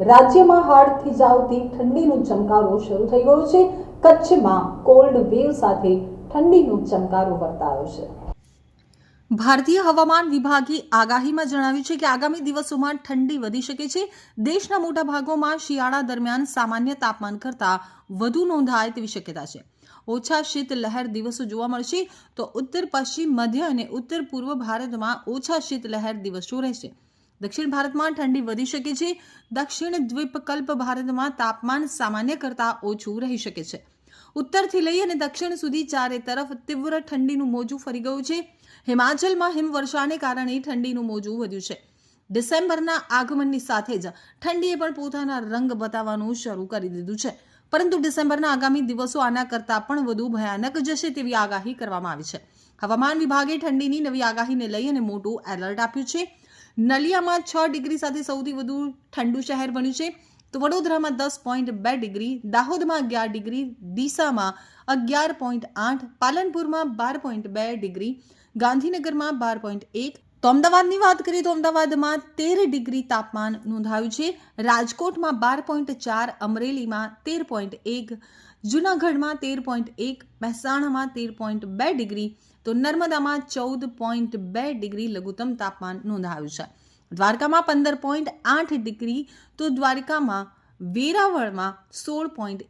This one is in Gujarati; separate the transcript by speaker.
Speaker 1: રાજ્યમાં હાડ થીજાવતી ઠંડીનો ચમકારો શરૂ થઈ ગયો છે. કચ્છમાં કોલ્ડ વેવ સાથે ઠંડીનો ચમકારો વર્તાયો છે. ભારતીય હવામાન વિભાગે આગાહીમાં જણાવ્યું છે કે આગામી દિવસોમાં ઠંડી વધી શકે છે. દેશના મોટા ભાગોમાં શિયાળા દરમિયાન સામાન્ય તાપમાન કરતાં વધુ નોંધાય તેવી શક્યતા છે. ઓછા શીત લહેર દિવસો જોવા મળશે તો ઉત્તર પશ્ચિમ મધ્ય અને ઉત્તર પૂર્વ ભારતમાં ઓછા શીત લહેર દિવસો રહેશે. દક્ષિણ ભારતમાં ઠંડી વધી શકે છે. દક્ષિણ દ્વીપકલ્પ ભારતમાં તાપમાન સામાન્ય કરતાં ઓછું રહી શકે છે. ઉત્તરથી લઈ અને દક્ષિણ સુધી ચારે તરફ તીવ્ર ઠંડીનું મોજું ફરી ગયું છે. હિમાચલમાં હિમવર્ષાને કારણે ઠંડીનું મોજું વધ્યું છે. ડિસેમ્બરના આગમનની સાથે જ ઠંડીએ પણ પોતાના રંગ બતાવવાનું શરૂ કરી દીધું છે. પરંતુ ડિસેમ્બરના આગામી દિવસો આના કરતાં પણ વધુ ભયાનક જશે તેવી આગાહી કરવામાં આવી છે. હવામાન વિભાગે ઠંડીની નવી આગાહીને લઈ અને મોટું એલર્ટ આપ્યું છે. નલિયામાં છ ડિગ્રી સાથે સૌથી વધુ ઠંડુ શહેર બન્યું છે. તો વડોદરામાં દસ પોઈન્ટ બે ડિગ્રી, દાહોદમાં અગિયાર ડિગ્રી, ડીસામાં અગિયાર પોઈન્ટ આઠ, પાલનપુરમાં બાર પોઈન્ટ બે ડિગ્રી, ગાંધીનગરમાં બાર પોઈન્ટ એક. તો અમદાવાદની વાત કરીએ તો અમદાવાદમાં તેર ડિગ્રી તાપમાન નોંધાયું છે. રાજકોટમાં બાર પોઈન્ટ ચાર, અમરેલીમાં તેર પોઈન્ટ એક, જૂનાગઢમાં તેર પોઈન્ટ એક, મહેસાણામાં તેર પોઈન્ટ બે ડિગ્રી તો નર્મદામાં ચૌદ પોઈન્ટ બે ડિગ્રી લઘુત્તમ તાપમાન નોંધાયું છે. દ્વારકામાં પંદર પોઈન્ટ આઠ ડિગ્રી તો દ્વારકામાં વેરાવળમાં સોળ પોઈન્ટ